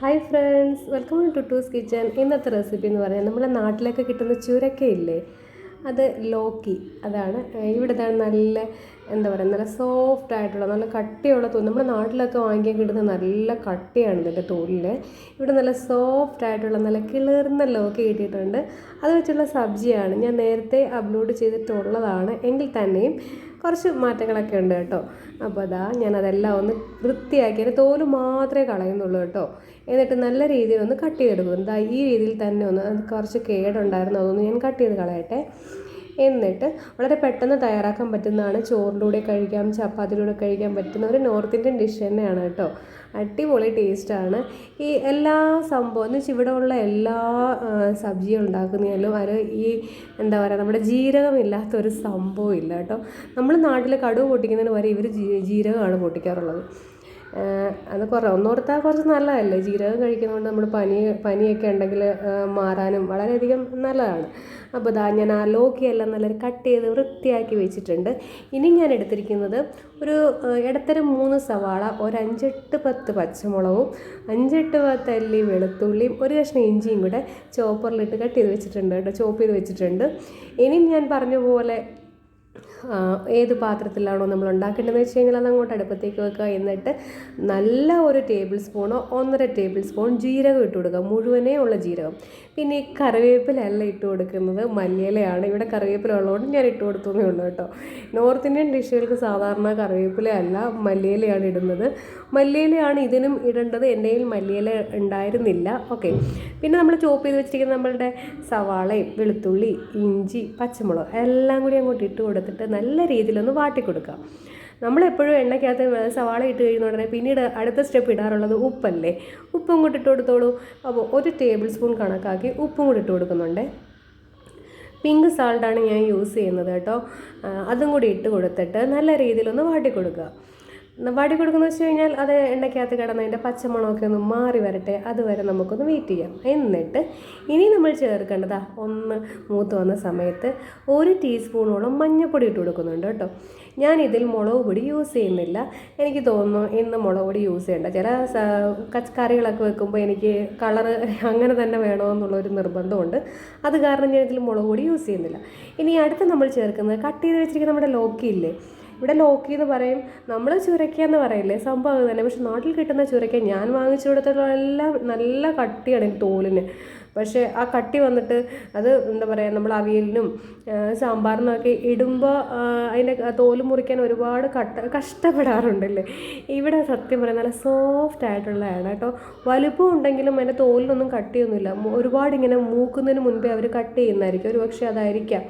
Hi friends welcome to Tu's kitchen ഇന്നത്തെ recipe എന്ന് പറയാൻ നമ്മുടെ നാട്ടിലൊക്കെ കിട്ടുന്ന ചുരക്കയില്ലേ? അത് ലോക്കി അതാണ്. ഇവിടെ നല്ല എന്താ പറയുക നല്ല സോഫ്റ്റ് ആയിട്ടുള്ള നല്ല കട്ടിയുള്ള തോൽ നമ്മുടെ നാട്ടിലൊക്കെ വാങ്ങിക്കാൻ കിട്ടുന്ന നല്ല കട്ടിയാണ് ഇതിന്റെ തോലിൽ ഇവിടെ നല്ല സോഫ്റ്റ് ആയിട്ടുള്ള നല്ല കിളിർന്ന ലോക്ക് കിട്ടിയിട്ടുണ്ട്. അത് വെച്ചുള്ള സബ്ജിയാണ്. ഞാൻ നേരത്തെ അപ്ലോഡ് ചെയ്തിട്ടുള്ളതാണ്. എങ്കിൽ തന്നെയും കുറച്ച് മാറ്റങ്ങളൊക്കെ ഉണ്ട് കേട്ടോ. അപ്പോൾ അതാ ഞാൻ അതെല്ലാം ഒന്ന് വൃത്തിയാക്കി അതിന്റെ തോൽ മാത്രമേ കളയുന്നുള്ളൂ കേട്ടോ. എന്നിട്ട് നല്ല രീതിയിൽ ഒന്ന് കട്ട് ചെയ്തെടുക്കും. എന്താ ഈ രീതിയിൽ തന്നെ ഒന്ന് കുറച്ച് കേടുണ്ടായിരുന്നു അതൊന്ന് ഞാൻ കട്ട് ചെയ്ത് കളയട്ടെ. എന്നിട്ട് വളരെ പെട്ടെന്ന് തയ്യാറാക്കാൻ പറ്റുന്നതാണ്. ചോറിലൂടെ കഴിക്കാം ചപ്പാത്തിലൂടെ കഴിക്കാൻ പറ്റുന്ന ഒരു നോർത്ത് ഇന്ത്യൻ ഡിഷ് തന്നെയാണ് കേട്ടോ. അടിപൊളി ടേസ്റ്റാണ് ഈ എല്ലാ സംഭവം എന്ന് വെച്ചാൽ ഇവിടെ ഉള്ള എല്ലാ സബ്ജിയും ഉണ്ടാക്കുന്നതിലും അത് ഈ എന്താ പറയുക നമ്മുടെ ജീരകമില്ലാത്ത ഒരു സംഭവം ഇല്ല കേട്ടോ. നമ്മൾ നാട്ടിൽ കടുവ് പൊട്ടിക്കുന്നതിന് വരെ ഇവർ ജീരകമാണ് പൊട്ടിക്കാറുള്ളത്. അത് കുറേ ഒന്നോർത്താൽ കുറച്ച് നല്ലതല്ലേ? ജീരകം കഴിക്കുന്നതുകൊണ്ട് നമ്മൾ പനി പനിയൊക്കെ ഉണ്ടെങ്കിൽ മാറാനും വളരെയധികം നല്ലതാണ്. അപ്പോൾ ഇതാ ഞാൻ ആ ലോക്കിയെല്ലാം കട്ട് ചെയ്ത് വൃത്തിയാക്കി വെച്ചിട്ടുണ്ട്. ഇനി ഞാൻ എടുത്തിരിക്കുന്നത് ഒരു ഇടത്തരം മൂന്ന് സവാള ഒരു അഞ്ചെട്ട് പത്ത് പച്ചമുളകും അഞ്ചെട്ട് പത്ത് അല്ലി വെളുത്തുള്ളിയും ഒരു കഷ്ണം ഇഞ്ചിയും കൂടെ ചോപ്പറിലിട്ട് കട്ട് ചെയ്ത് വെച്ചിട്ടുണ്ട് കേട്ടോ. ചോപ്പ് ചെയ്ത് വെച്ചിട്ടുണ്ട്. ഇനി ഞാൻ പറഞ്ഞ പോലെ ഏത് പാത്രത്തിലാണോ നമ്മൾ ഉണ്ടാക്കേണ്ടതെന്ന് വെച്ച് കഴിഞ്ഞാൽ അത് അങ്ങോട്ട് അടുപ്പത്തേക്ക് വെക്കുക. എന്നിട്ട് നല്ല ഒരു ടേബിൾ സ്പൂണോ ഒന്നര ടേബിൾ സ്പൂൺ ജീരകം ഇട്ട് കൊടുക്കുക. മുഴുവനേ ഉള്ള ജീരകം. പിന്നെ ഈ കറിവേപ്പിലല്ല ഇട്ട് കൊടുക്കുന്നത്. മല്ലിയിലയാണ്. ഇവിടെ കറിവേപ്പില ഉള്ളതുകൊണ്ട് ഞാൻ ഇട്ട് കൊടുത്തതേ ഉള്ളൂ കേട്ടോ. നോർത്ത് ഇന്ത്യൻ ഡിഷുകൾക്ക് സാധാരണ കറിവേപ്പില അല്ല മല്ലിയിലയാണ് ഇടുന്നത്. മല്ലിയിലയാണ് ഇതിനും ഇടേണ്ടത്. എന്റെ കയ്യിൽ മല്ലിയില ഉണ്ടായിരുന്നില്ല. ഓക്കെ പിന്നെ നമ്മൾ ചോപ്പ് ചെയ്ത് വെച്ചിരിക്കുന്ന നമ്മളുടെ സവാളയും വെളുത്തുള്ളി ഇഞ്ചി പച്ചമുളക് എല്ലാം കൂടി അങ്ങോട്ട് ഇട്ട് കൊടുത്തിട്ട് നല്ല രീതിയിലൊന്ന് വാട്ടി കൊടുക്കുക. നമ്മളെപ്പോഴും എണ്ണയ്ക്കകത്ത് സവാള ഇട്ട് കഴിയുന്ന ഉടനെ പിന്നീട് അടുത്ത സ്റ്റെപ്പ് ഇടാറുള്ളത് ഉപ്പല്ലേ? ഉപ്പും കൂടി ഇട്ട് കൊടുത്തോളൂ. അപ്പോൾ ഒരു ടേബിൾ സ്പൂൺ കണക്കാക്കി ഉപ്പും കൂടി ഇട്ട് കൊടുക്കുന്നുണ്ട്. പിങ്ക് സാൾട്ടാണ് ഞാൻ യൂസ് ചെയ്യുന്നത് കേട്ടോ. അതും കൂടി ഇട്ട് കൊടുത്തിട്ട് നല്ല രീതിയിലൊന്ന് വാട്ടി കൊടുക്കുക. വാടി കൊടുക്കുന്ന വെച്ച് കഴിഞ്ഞാൽ അത് എണ്ണയ്ക്കകത്ത് കിടന്ന് അതിന്റെ ഒന്ന് മാറി വരട്ടെ അതുവരെ നമുക്കൊന്ന് വെയിറ്റ് ചെയ്യാം. എന്നിട്ട് ഇനി നമ്മൾ ചേർക്കേണ്ടതാ ഒന്ന് മൂത്ത് വന്ന സമയത്ത് ഒരു ടീസ്പൂണോളം മഞ്ഞൾപ്പൊടി ഇട്ട് കൊടുക്കുന്നുണ്ട് കേട്ടോ. ഞാൻ ഇതിൽ മുളക് പൊടി യൂസ് ചെയ്യുന്നില്ല. എനിക്ക് തോന്നുന്നു ഇന്ന് മുളക് പൊടി യൂസ് ചെയ്യേണ്ട. ചില കറികളൊക്കെ വെക്കുമ്പോൾ എനിക്ക് കളറ് അങ്ങനെ തന്നെ വേണമെന്നുള്ളൊരു നിർബന്ധമുണ്ട്. അത് കാരണം ഞാൻ ഇതിൽ മുളക് പൊടി യൂസ് ചെയ്യുന്നില്ല. ഇനി അടുത്ത് നമ്മൾ ചേർക്കുന്നത് കട്ട് ചെയ്ത് വെച്ചിരിക്കുന്ന നമ്മുടെ ലോക്കി ഇല്ലേ ഇവിടെ ലോക്കി എന്ന് പറയും നമ്മൾ ചുരക്കയെന്ന് പറയില്ലേ? സംഭവം തന്നെ. പക്ഷെ നാട്ടിൽ കിട്ടുന്ന ചുരക്ക ഞാൻ വാങ്ങിച്ചു കൊടുത്തിട്ടുള്ള നല്ല കട്ടിയാണ് തോലിന് പക്ഷേ ആ കട്ടി വന്നിട്ട് അത് എന്താ പറയുക നമ്മൾ അവിയലിനും സാമ്പാറിനൊക്കെ ഇടുമ്പോൾ അതിന്റെ തോൽ മുറിക്കാൻ ഒരുപാട് കട്ട കഷ്ടപ്പെടാറുണ്ടല്ലേ? ഇവിടെ സത്യം പറയാം നല്ല സോഫ്റ്റ് ആയിട്ടുള്ളതാണ് കേട്ടോ. വലുപ്പം ഉണ്ടെങ്കിലും അതിന്റെ തോലിനൊന്നും കട്ടിയൊന്നുമില്ല. ഒരുപാട് ഇങ്ങനെ മൂക്കുന്നതിന് മുൻപേ അവർ കട്ട് ചെയ്യുന്നതായിരിക്കും. ഒരു പക്ഷേ അതായിരിക്കാം.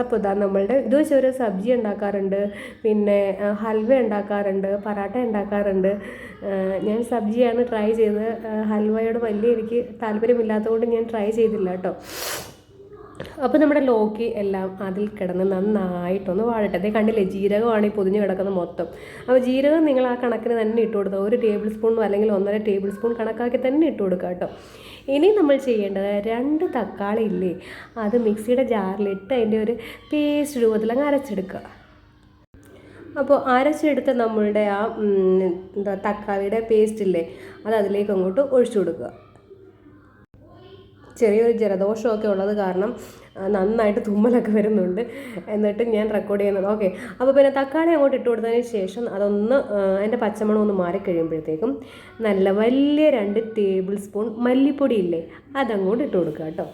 അപ്പോൾ ഇതാ നമ്മളുടെ ഇത് വെച്ച് സബ്ജി ഉണ്ടാക്കാറുണ്ട്. പിന്നെ ഹൽവ ഉണ്ടാക്കാറുണ്ട് പറാട്ട ഉണ്ടാക്കാറുണ്ട്. ഞാൻ സബ്ജിയാണ് ട്രൈ ചെയ്തത് ഹൽവയോട് വലിയ എനിക്ക് താല്പര്യമില്ലാത്തതുകൊണ്ട് ഞാൻ ട്രൈ ചെയ്തില്ല കേട്ടോ അപ്പോൾ നമ്മുടെ ലോക്കി എല്ലാം അതിൽ കിടന്ന് നന്നായിട്ടൊന്ന് വാഴട്ടെ അതേ കണ്ടില്ലേ ജീരകമാണ് ഈ പൊതിഞ്ഞ് കിടക്കുന്നത് മൊത്തം. അപ്പോൾ ജീരകം നിങ്ങൾ ആ കണക്കിന് തന്നെ ഇട്ട് കൊടുക്കുക ഒരു ടേബിൾ സ്പൂൺ അല്ലെങ്കിൽ ഒന്നര ടേബിൾ സ്പൂൺ കണക്കാക്കി തന്നെ ഇട്ട് കൊടുക്കുക കേട്ടോ ഇനി നമ്മൾ ചെയ്യേണ്ടത് രണ്ട് തക്കാളി ഇല്ലേ? അത് മിക്സിയുടെ ജാറിലിട്ട് അതിന്റെ ഒരു പേസ്റ്റ് രൂപത്തിൽ അങ്ങ് അരച്ചെടുക്കുക. അപ്പോൾ അരച്ചെടുത്ത നമ്മളുടെ ആ എന്താ തക്കാളിയുടെ പേസ്റ്റ് ഇല്ലേ? അത് അതിലേക്ക് അങ്ങോട്ട് ഒഴിച്ചു കൊടുക്കുക. ചെറിയൊരു ജലദോഷമൊക്കെ ഉള്ളത് കാരണം നന്നായിട്ട് തുമ്മലൊക്കെ വരുന്നുണ്ട്. എന്നിട്ട് ഞാൻ റെക്കോർഡ് ചെയ്യുന്നത് ഓക്കെ അപ്പോൾ പിന്നെ തക്കാളി അങ്ങോട്ട് ഇട്ട് കൊടുത്തതിന് ശേഷം അതൊന്ന് അതിന്റെ പച്ചമണം ഒന്ന് മാറിക്കഴിയുമ്പോഴത്തേക്കും നല്ല വലിയ രണ്ട് ടേബിൾ സ്പൂൺ മല്ലിപ്പൊടി ഇല്ലേ അതങ്ങോട്ട് ഇട്ട് കൊടുക്കുക കേട്ടോ.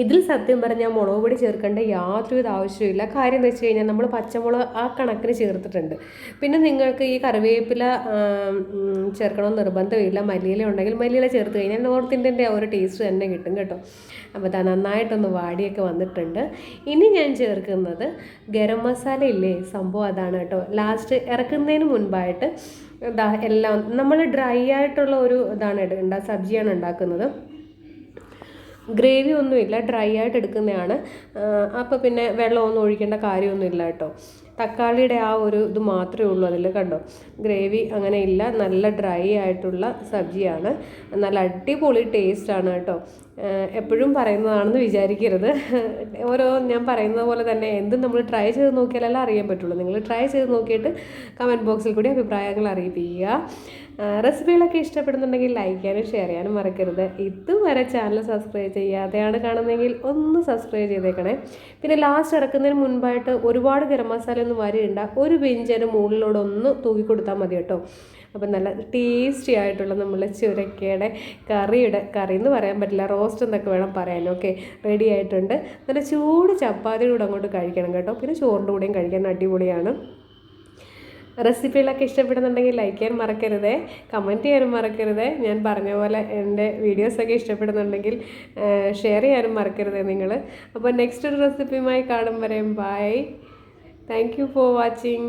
ഇതിൽ സത്യം പറഞ്ഞാൽ മുളക് പൊടി ചേർക്കേണ്ട യാതൊരുവിധ ആവശ്യമില്ല കാര്യം എന്ന് വെച്ച് കഴിഞ്ഞാൽ നമ്മൾ പച്ചമുളക് ആ കണക്കിന് ചേർത്തിട്ടുണ്ട്. പിന്നെ നിങ്ങൾക്ക് ഈ കറിവേപ്പില ചേർക്കണമെന്ന് നിർബന്ധമില്ല മല്ലിയില ഉണ്ടെങ്കിൽ മല്ലിയില ചേർത്ത് കഴിഞ്ഞാൽ നോർത്ത് ഇന്ത്യന്റെ ഒരു ടേസ്റ്റ് തന്നെ കിട്ടും കേട്ടോ. അപ്പോൾ അത് നന്നായിട്ടൊന്ന് വാടിയൊക്കെ വന്നിട്ടുണ്ട്. ഇനി ഞാൻ ചേർക്കുന്നത് ഗരം മസാല ഇല്ലേ? സംഭവം അതാണ് കേട്ടോ. ലാസ്റ്റ് ഇറക്കുന്നതിന് മുൻപായിട്ട് എല്ലാം നമ്മൾ ഡ്രൈ ആയിട്ടുള്ള ഒരു ഇതാണ് ഉണ്ടാ സബ്ജിയാണ് ഉണ്ടാക്കുന്നത്. ഗ്രേവി ഒന്നുമില്ല ഡ്രൈ ആയിട്ട് എടുക്കുന്നതാണ്. അപ്പോൾ പിന്നെ വെള്ളമൊന്നും ഒഴിക്കേണ്ട കാര്യമൊന്നുമില്ല കേട്ടോ. തക്കാളിയുടെ ആ ഒരു ഇത് മാത്രമേ ഉള്ളൂ അതിൽ കണ്ടോ? ഗ്രേവി അങ്ങനെ ഇല്ല നല്ല ഡ്രൈ ആയിട്ടുള്ള സബ്ജിയാണ്. നല്ല അടിപൊളി ടേസ്റ്റാണ് കേട്ടോ. എപ്പോഴും പറയുന്നതാണെന്ന് വിചാരിക്കരുത്. ഓരോ ഞാൻ പറയുന്നത് പോലെ തന്നെ എന്തും നമ്മൾ ട്രൈ ചെയ്ത് നോക്കിയാലല്ല അറിയാൻ പറ്റുള്ളൂ. നിങ്ങൾ ട്രൈ ചെയ്ത് നോക്കിയിട്ട് കമന്റ് ബോക്സിൽ കൂടി അഭിപ്രായങ്ങൾ അറിയിപ്പിക്കുക. റെസിപ്പികളൊക്കെ ഇഷ്ടപ്പെടുന്നുണ്ടെങ്കിൽ ലൈക്ക് ചെയ്യാനും ഷെയർ ചെയ്യാനും മറക്കരുത്. ഇതുവരെ ചാനൽ സബ്സ്ക്രൈബ് ചെയ്യാതെയാണ് കാണുന്നതെങ്കിൽ ഒന്ന് സബ്സ്ക്രൈബ് ചെയ്തേക്കണേ. പിന്നെ ലാസ്റ്റ് ഇറക്കുന്നതിന് മുൻപായിട്ട് ഒരുപാട് ഗരം മസാല ഒന്നും വരികയുണ്ട ഒരു ബെഞ്ചിന് മുകളിലൂടെ ഒന്ന് തൂക്കി കൊടുത്താൽ മതി കേട്ടോ. അപ്പം നല്ല ടേസ്റ്റി ആയിട്ടുള്ള നമ്മളെ ചുരക്കയുടെ കറിയുടെ കറി എന്ന് പറയാൻ പറ്റില്ല. റോസ്റ്റ് എന്നൊക്കെ വേണം പറയാൻ. ഓക്കെ റെഡി ആയിട്ടുണ്ട്. നല്ല ചൂട് ചപ്പാത്തിയുടെ കൂടെ അങ്ങോട്ട് കഴിക്കണം കേട്ടോ. പിന്നെ ചോറിന്റെ കൂടെയും കഴിക്കാൻ അടിപൊളിയാണ്. റെസിപ്പികളൊക്കെ ഇഷ്ടപ്പെടുന്നുണ്ടെങ്കിൽ ലൈക്ക് ചെയ്യാൻ മറക്കരുത് കമന്റ് ചെയ്യാനും മറക്കരുത്. ഞാൻ പറഞ്ഞ പോലെ എന്റെ വീഡിയോസൊക്കെ ഇഷ്ടപ്പെടുന്നുണ്ടെങ്കിൽ ഷെയർ ചെയ്യാനും മറക്കരുത് നിങ്ങൾ അപ്പോൾ നെക്സ്റ്റ് ഒരു റെസിപ്പിയുമായി കാണും വരെയും bye thank you for watching